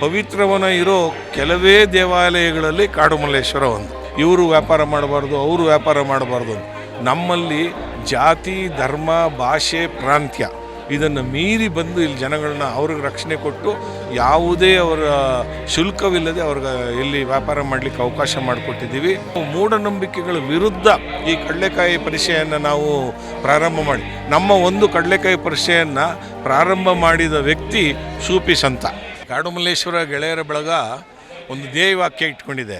ಪವಿತ್ರವನ ಇರೋ ಕೆಲವೇ ದೇವಾಲಯಗಳಲ್ಲಿ ಕಾಡುಮಲ್ಲೇಶ್ವರ ಒಂದು. ಇವರು ವ್ಯಾಪಾರ ಮಾಡಬಾರ್ದು, ಅವರು ವ್ಯಾಪಾರ ಮಾಡಬಾರ್ದು. ನಮ್ಮಲ್ಲಿ ಜಾತಿ, ಧರ್ಮ, ಭಾಷೆ, ಪ್ರಾಂತ್ಯ ಇದನ್ನು ಮೀರಿ ಬಂದು ಇಲ್ಲಿ ಜನಗಳನ್ನ ಅವ್ರಿಗೆ ರಕ್ಷಣೆ ಕೊಟ್ಟು ಯಾವುದೇ ಅವರ ಶುಲ್ಕವಿಲ್ಲದೆ ಅವ್ರಿಗೆ ಇಲ್ಲಿ ವ್ಯಾಪಾರ ಮಾಡಲಿಕ್ಕೆ ಅವಕಾಶ ಮಾಡಿಕೊಟ್ಟಿದ್ದೀವಿ. ಮೂಢನಂಬಿಕೆಗಳ ವಿರುದ್ಧ ಈ ಕಡಲೆಕಾಯಿ ಪರಿಚಯನ್ನು ನಾವು ಪ್ರಾರಂಭ ಮಾಡಿ. ನಮ್ಮ ಒಂದು ಕಡಲೆಕಾಯಿ ಪರಿಚಯನ್ನು ಪ್ರಾರಂಭ ಮಾಡಿದ ವ್ಯಕ್ತಿ ಸೂಪಿ ಸಂತ. ಕಾಡುಮಲ್ಲೇಶ್ವರ ಗೆಳೆಯರ ಬಳಗ ಒಂದು ಧ್ಯೇಯವಾಕ್ಯ ಇಟ್ಕೊಂಡಿದೆ.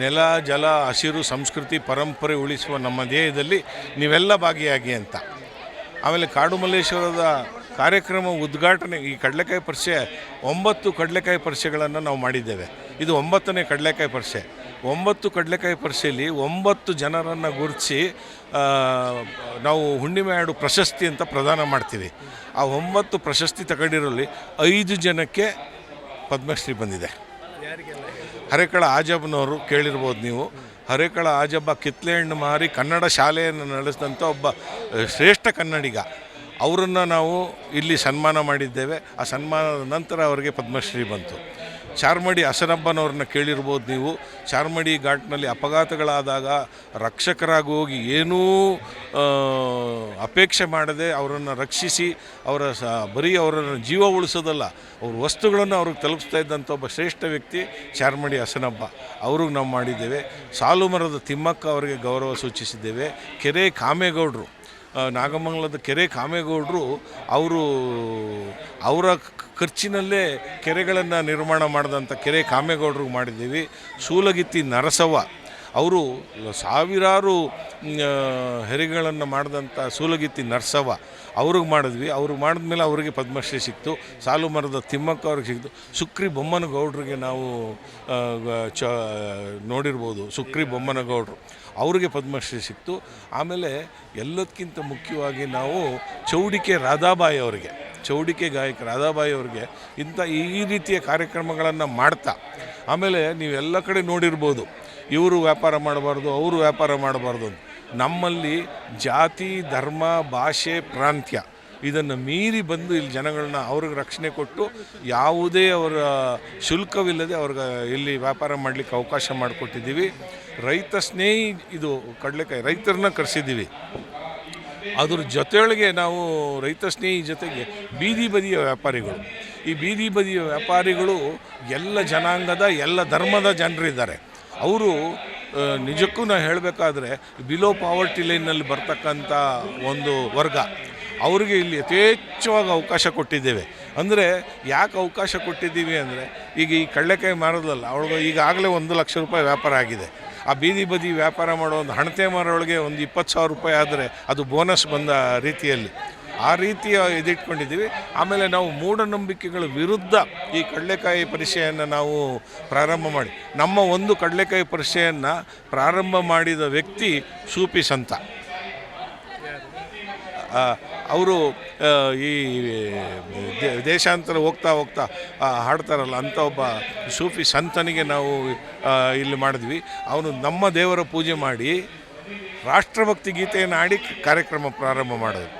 ನೆಲ, ಜಲ, ಹಸಿರು, ಸಂಸ್ಕೃತಿ, ಪರಂಪರೆ ಉಳಿಸುವ ನಮ್ಮ ಧ್ಯೇಯದಲ್ಲಿ ನೀವೆಲ್ಲ ಭಾಗಿಯಾಗಿ ಅಂತ. ಆಮೇಲೆ ಕಾಡುಮಲ್ಲೇಶ್ವರದ ಕಾರ್ಯಕ್ರಮ ಉದ್ಘಾಟನೆ, ಈ ಕಡಲೆಕಾಯಿ ಪರಿಷೆ, ಒಂಬತ್ತು ಕಡಲೆಕಾಯಿ ಪರಿಷೆಗಳನ್ನು ನಾವು ಮಾಡಿದ್ದೇವೆ. ಇದು ಒಂಬತ್ತನೇ ಕಡಲೆಕಾಯಿ ಪರಿಷೆ. ಒಂಬತ್ತು ಕಡಲೆಕಾಯಿ ಪರಿಷೆಯಲ್ಲಿ ಒಂಬತ್ತು ಜನರನ್ನು ಗುರುತಿಸಿ ನಾವು ಹುಣ್ಣಿಮೆ ಆಡು ಪ್ರಶಸ್ತಿ ಅಂತ ಪ್ರದಾನ ಮಾಡ್ತೀವಿ. ಆ ಒಂಬತ್ತು ಪ್ರಶಸ್ತಿ ತಗೊಂಡಿರೋಲ್ಲಿ ಐದು ಜನಕ್ಕೆ ಪದ್ಮಶ್ರೀ ಬಂದಿದೆ. ಹರೇಕಳ ಆಜಬ್ನವರು ಕೇಳಿರ್ಬೋದು ನೀವು. ಹರೇಕಳ ಆಜಬ್ಬ ಕಿತ್ಲೆ ಹಣ್ಣು ಮಾರಿ ಕನ್ನಡ ಶಾಲೆಯನ್ನು ನಡೆಸಿದಂಥ ಒಬ್ಬ ಶ್ರೇಷ್ಠ ಕನ್ನಡಿಗ. ಅವರನ್ನು ನಾವು ಇಲ್ಲಿ ಸನ್ಮಾನ ಮಾಡಿದ್ದೇವೆ. ಆ ಸನ್ಮಾನದ ನಂತರ ಅವರಿಗೆ ಪದ್ಮಶ್ರೀ ಬಂತು. ಚಾರ್ಮಡಿ ಹಸನಪ್ಪನವ್ರನ್ನ ಕೇಳಿರ್ಬೋದು ನೀವು. ಚಾರ್ಮಡಿ ಘಾಟ್ನಲ್ಲಿ ಅಪಘಾತಗಳಾದಾಗ ರಕ್ಷಕರಾಗಿ ಹೋಗಿ ಏನೂ ಅಪೇಕ್ಷೆ ಮಾಡದೆ ಅವರನ್ನು ರಕ್ಷಿಸಿ, ಅವರ ಸ, ಬರೀ ಅವರನ್ನು ಜೀವ ಉಳಿಸೋದಲ್ಲ, ಅವ್ರ ವಸ್ತುಗಳನ್ನು ಅವ್ರಿಗೆ ತಲುಪಿಸ್ತಾ ಇದ್ದಂಥ ಒಬ್ಬ ಶ್ರೇಷ್ಠ ವ್ಯಕ್ತಿ ಚಾರ್ಮಡಿ ಹಸನಬ್ಬ ಅವ್ರಿಗೆ ನಾವು ಮಾಡಿದ್ದೇವೆ. ಸಾಲು ಮರದ ತಿಮ್ಮಕ್ಕ ಅವರಿಗೆ ಗೌರವ ಸೂಚಿಸಿದ್ದೇವೆ. ಕೆರೆ ಕಾಮೇಗೌಡರು. ನಾಗಮಂಗಲದ ಕೆರೆ ಕಾಮೇಗೌಡರು ಅವರು ಅವರ ಖರ್ಚಿನಲ್ಲೇ ಕೆರೆಗಳನ್ನು ನಿರ್ಮಾಣ ಮಾಡಿದಂಥ ಕೆರೆ ಕಾಮೇಗೌಡರಿಗೆ ಮಾಡಿದ್ದೀವಿ. ಸೂಲಗಿತ್ತಿ ನರಸವ್ವ. ಅವರು ಸಾವಿರಾರು ಹೆರಿಗಳನ್ನು ಮಾಡಿದಂಥ ಸೂಲಗಿತ್ತಿ ನರ್ಸವ್ವ, ಅವ್ರಿಗೆ ಮಾಡಿದ್ವಿ. ಅವ್ರಿಗೆ ಮಾಡಿದ್ಮೇಲೆ ಅವರಿಗೆ ಪದ್ಮಶ್ರೀ ಸಿಕ್ತು. ಸಾಲು ಮರದ ತಿಮ್ಮಕ್ಕ ಅವ್ರಿಗೆ ಸಿಕ್ತು. ಸುಕ್ರಿ ಬೊಮ್ಮನಗೌಡ್ರಿಗೆ ನಾವು ಚ, ನೋಡಿರ್ಬೋದು. ಸುಕ್ರಿ ಬೊಮ್ಮನಗೌಡರು. ಅವ್ರಿಗೆ ಪದ್ಮಶ್ರೀ ಸಿಕ್ತು. ಆಮೇಲೆ ಎಲ್ಲದಕ್ಕಿಂತ ಮುಖ್ಯವಾಗಿ ನಾವು ಚೌಡಿಕೆ ರಾಧಾಬಾಯಿ ಅವರಿಗೆ, ಚೌಡಿಕೆ ಗಾಯಕ ರಾಧಾಬಾಯಿ ಅವರಿಗೆ ಇಂಥ ಈ ರೀತಿಯ ಕಾರ್ಯಕ್ರಮಗಳನ್ನು ಮಾಡ್ತಾ. ಆಮೇಲೆ ನೀವೆಲ್ಲ ಕಡೆ ನೋಡಿರ್ಬೋದು. ಇವರು ವ್ಯಾಪಾರ ಮಾಡಬಾರ್ದು, ಅವರು ವ್ಯಾಪಾರ ಮಾಡಬಾರ್ದು ಅಂತ. ನಮ್ಮಲ್ಲಿ ಜಾತಿ, ಧರ್ಮ, ಭಾಷೆ, ಪ್ರಾಂತ್ಯ ಇದನ್ನು ಮೀರಿ ಬಂದು ಇಲ್ಲಿ ಜನಗಳನ್ನ ಅವ್ರಿಗೆ ರಕ್ಷಣೆ ಕೊಟ್ಟು ಯಾವುದೇ ಅವರ ಶುಲ್ಕವಿಲ್ಲದೆ ಅವ್ರಿಗೆ ಇಲ್ಲಿ ವ್ಯಾಪಾರ ಮಾಡಲಿಕ್ಕೆ ಅವಕಾಶ ಮಾಡಿಕೊಟ್ಟಿದ್ದೀವಿ. ರೈತ ಸ್ನೇಹಿ ಇದು ಕಡಲೆಕಾಯಿ ರೈತರನ್ನ ಕರೆಸಿದ್ದೀವಿ. ಅದ್ರ ಜೊತೆಯೊಳಗೆ ನಾವು ರೈತ ಸ್ನೇಹಿ ಜೊತೆಗೆ ಬೀದಿ ಬದಿಯ ವ್ಯಾಪಾರಿಗಳು. ಈ ಬೀದಿ ಬದಿಯ ವ್ಯಾಪಾರಿಗಳು ಎಲ್ಲ ಜನಾಂಗದ, ಎಲ್ಲ ಧರ್ಮದ ಜನರಿದ್ದಾರೆ. ಅವರು ನಿಜಕ್ಕೂ ನಾವು ಹೇಳಬೇಕಾದ್ರೆ ಬಿಲೋ ಪಾವರ್ಟಿ ಲೈನಲ್ಲಿ ಬರ್ತಕ್ಕಂಥ ಒಂದು ವರ್ಗ, ಅವರಿಗೆ ಇಲ್ಲಿ ಯಥೇಚ್ಛವಾಗಿ ಅವಕಾಶ ಕೊಟ್ಟಿದ್ದೇವೆ. ಅಂದರೆ, ಯಾಕೆ ಅವಕಾಶ ಕೊಟ್ಟಿದ್ದೀವಿ ಅಂದರೆ, ಈಗ ಈ ಕಡಲೆಕಾಯಿ ಮಾರೋದಲ್ಲ, ಅವಳಿಗೆ ಈಗಾಗಲೇ ಒಂದು ಲಕ್ಷ ರೂಪಾಯಿ ವ್ಯಾಪಾರ ಆಗಿದೆ. ಆ ಬೀದಿ ಬದಿ ವ್ಯಾಪಾರ ಮಾಡೋ ಒಂದು ಹಣತೆ ಮಾರೋಳಿಗೆ ಒಂದು ಇಪ್ಪತ್ತು ಸಾವಿರ ರೂಪಾಯಿ ಆದರೆ ಅದು ಬೋನಸ್ ಬಂದ ರೀತಿಯಲ್ಲಿ. ಆ ರೀತಿಯ ಇದಿಟ್ಕೊಂಡಿದ್ದೀವಿ. ಆಮೇಲೆ ನಾವು ಮೂಢನಂಬಿಕೆಗಳ ವಿರುದ್ಧ ಈ ಕಡಲೆಕಾಯಿ ಪರಿಷೆಯನ್ನು ನಾವು ಪ್ರಾರಂಭ ಮಾಡಿ. ನಮ್ಮ ಒಂದು ಕಡಲೆಕಾಯಿ ಪರಿಷೆಯನ್ನು ಪ್ರಾರಂಭ ಮಾಡಿದ ವ್ಯಕ್ತಿ ಸೂಪಿ ಸಂತ. ಅವರು ಈ ದೇಶಾಂತರ ಹೋಗ್ತಾ ಹೋಗ್ತಾ ಹಾಡ್ತಾರಲ್ಲ, ಅಂತ ಒಬ್ಬ ಸೂಫಿ ಸಂತನಿಗೆ ನಾವು ಇಲ್ಲಿ ಮಾಡಿದ್ವಿ. ಅವನು ನಮ್ಮ ದೇವರ ಪೂಜೆ ಮಾಡಿ ರಾಷ್ಟ್ರಭಕ್ತಿ ಗೀತೆಯನ್ನು ಆಡಿ ಕಾರ್ಯಕ್ರಮ ಪ್ರಾರಂಭ ಮಾಡೋದು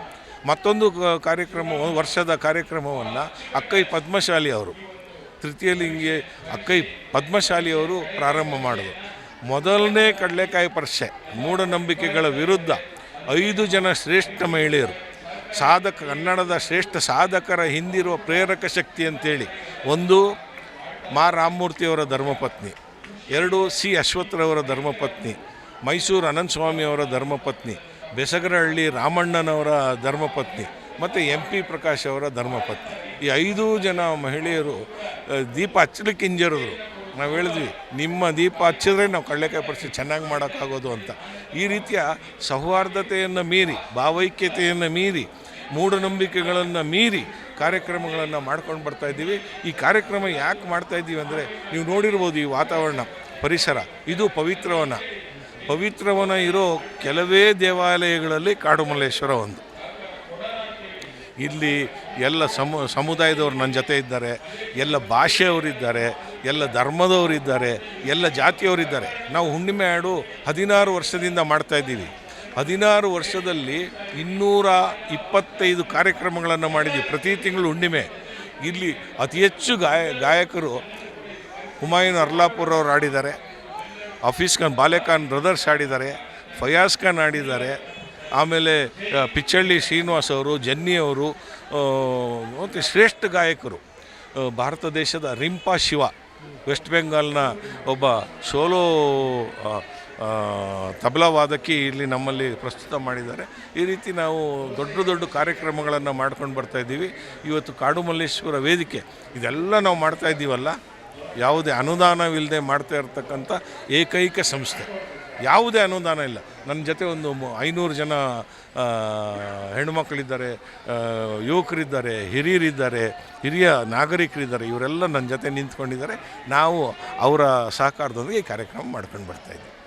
ಮತ್ತೊಂದು ಕಾರ್ಯಕ್ರಮ ವರ್ಷದ ಕಾರ್ಯಕ್ರಮವನ್ನು ಅಕ್ಕೈ ಪದ್ಮಶಾಲಿ ಅವರು ತೃತೀಯಲಿಂಗಿ ಅಕ್ಕೈ ಪದ್ಮಶಾಲಿ ಅವರು ಪ್ರಾರಂಭ ಮಾಡಿದರು. ಮೊದಲನೇ ಕಡಲೆಕಾಯಿ ಪರ್ಷೆ ಮೂಢನಂಬಿಕೆಗಳ ವಿರುದ್ಧ ಐದು ಜನ ಶ್ರೇಷ್ಠ ಮಹಿಳೆಯರು. ಸಾಧಕ, ಕನ್ನಡದ ಶ್ರೇಷ್ಠ ಸಾಧಕರ ಹಿಂದಿರುವ ಪ್ರೇರಕ ಶಕ್ತಿ ಅಂತೇಳಿ, ಒಂದು ಮಾ. ರಾಮಮೂರ್ತಿಯವರ ಧರ್ಮಪತ್ನಿ, ಎರಡು ಸಿ. ಅಶ್ವತ್ಥರವರ ಧರ್ಮಪತ್ನಿ, ಮೈಸೂರು ಅನಂತಸ್ವಾಮಿಯವರ ಧರ್ಮಪತ್ನಿ ಬೆಸಗರಹಳ್ಳಿ ರಾಮಣ್ಣನವರ ಧರ್ಮಪತ್ನಿ ಮತ್ತು ಎಂ ಪಿ ಪ್ರಕಾಶ್ ಅವರ ಧರ್ಮಪತ್ನಿ. ಈ ಐದು ಜನ ಮಹಿಳೆಯರು ದೀಪ ಹಚ್ಚಲಿಕ್ಕೆ ಹಿಂಜರಿದ್ರು. ನಾವು ಹೇಳಿದ್ವಿ, ನಿಮ್ಮ ದೀಪ ಹಚ್ಚಿದ್ರೆ ನಾವು ಕಡಲೆಕಾಯಿ ಪರಿಸ್ಥಿತಿ ಚೆನ್ನಾಗಿ ಮಾಡೋಕ್ಕಾಗೋದು ಅಂತ. ಈ ರೀತಿಯ ಸೌಹಾರ್ದತೆಯನ್ನು ಮೀರಿ, ಭಾವೈಕ್ಯತೆಯನ್ನು ಮೀರಿ, ಮೂಢನಂಬಿಕೆಗಳನ್ನು ಮೀರಿ ಕಾರ್ಯಕ್ರಮಗಳನ್ನು ಮಾಡ್ಕೊಂಡು ಬರ್ತಾ ಇದ್ದೀವಿ. ಈ ಕಾರ್ಯಕ್ರಮ ಯಾಕೆ ಮಾಡ್ತಾ ಇದ್ದೀವಿ ಅಂದರೆ, ನೀವು ನೋಡಿರ್ಬೋದು ಈ ವಾತಾವರಣ, ಪರಿಸರ, ಇದು ಪವಿತ್ರವನ. ಪವಿತ್ರವನ ಇರೋ ಕೆಲವೇ ದೇವಾಲಯಗಳಲ್ಲಿ ಕಾಡುಮಲ್ಲೇಶ್ವರ ಒಂದು. ಇಲ್ಲಿ ಎಲ್ಲ ಸಮು, ಸಮುದಾಯದವರು ನನ್ನ ಜೊತೆ ಇದ್ದಾರೆ, ಎಲ್ಲ ಭಾಷೆಯವರಿದ್ದಾರೆ, ಎಲ್ಲ ಧರ್ಮದವರಿದ್ದಾರೆ, ಎಲ್ಲ ಜಾತಿಯವರಿದ್ದಾರೆ. ನಾವು ಹುಣ್ಣಿಮೆ ಆಡು ಹದಿನಾರು ವರ್ಷದಿಂದ ಮಾಡ್ತಾ ಇದ್ದೀವಿ. ಹದಿನಾರು ವರ್ಷದಲ್ಲಿ ಇನ್ನೂರ ಇಪ್ಪತ್ತೈದು ಕಾರ್ಯಕ್ರಮಗಳನ್ನು ಮಾಡಿದ್ವಿ ಪ್ರತಿ ತಿಂಗಳು ಹುಣ್ಣಿಮೆ. ಇಲ್ಲಿ ಅತಿ ಹೆಚ್ಚು ಗಾಯ, ಗಾಯಕರು ಹುಮಾಯೂನ್ ಅರ್ಲಾಪುರ್ ಅವರು ಆಡಿದ್ದಾರೆ. ಹಫೀಸ್ ಖಾನ್ ಬಾಲೆ ಖಾನ್ ಬ್ರದರ್ಸ್ ಆಡಿದ್ದಾರೆ ಫಯಾಸ್ ಖಾನ್ ಆಡಿದ್ದಾರೆ ಆಮೇಲೆ ಪಿಚ್ಚಳ್ಳಿ ಶ್ರೀನಿವಾಸ್ ಅವರು ಜನ್ನಿ ಅವರು ಮತ್ತು ಶ್ರೇಷ್ಠ ಗಾಯಕರು ಭಾರತ ದೇಶದ ರಿಂಪಾ ಶಿವ ವೆಸ್ಟ್ ಬೆಂಗಾಲ್ನ ಒಬ್ಬ ಸೋಲೋ ಆ, ಆ, ತಬಲಾ ವಾದಕಿ ಇಲ್ಲಿ ನಮ್ಮಲ್ಲಿ ಪ್ರಸ್ತುತ ಮಾಡಿದ್ದಾರೆ. ಈ ರೀತಿ ನಾವು ದೊಡ್ಡ ದೊಡ್ಡ ಕಾರ್ಯಕ್ರಮಗಳನ್ನು ಮಾಡ್ಕೊಂಡು ಬರ್ತಾ ಇದ್ದೀವಿ. ಇವತ್ತು ಕಾಡು ಮಲ್ಲೇಶ್ವರ ವೇದಿಕೆ ಇದೆಲ್ಲ ನಾವು ಮಾಡ್ತಾ ಇದ್ದೀವಲ್ಲ? ಯಾವುದೇ ಅನುದಾನವಿಲ್ಲದೆ ಮಾಡ್ತಾ ಇರತಕ್ಕಂಥ ಏಕೈಕ ಸಂಸ್ಥೆ. ಯಾವುದೇ ಅನುದಾನ ಇಲ್ಲ. ನನ್ನ ಜೊತೆ ಒಂದು ಐನೂರು ಜನ ಹೆಣ್ಮಕ್ಳಿದ್ದಾರೆ ಯುವಕರಿದ್ದಾರೆ, ಹಿರಿಯರಿದ್ದಾರೆ, ಹಿರಿಯ ನಾಗರಿಕರಿದ್ದಾರೆ, ಇವರೆಲ್ಲ ನನ್ನ ಜೊತೆ ನಿಂತ್ಕೊಂಡಿದ್ದಾರೆ. ನಾವು ಅವರ ಸಹಕಾರದೊಂದಿಗೆ ಈ ಕಾರ್ಯಕ್ರಮ ಮಾಡ್ಕೊಂಡು ಬರ್ತಾ ಇದ್ದೀವಿ.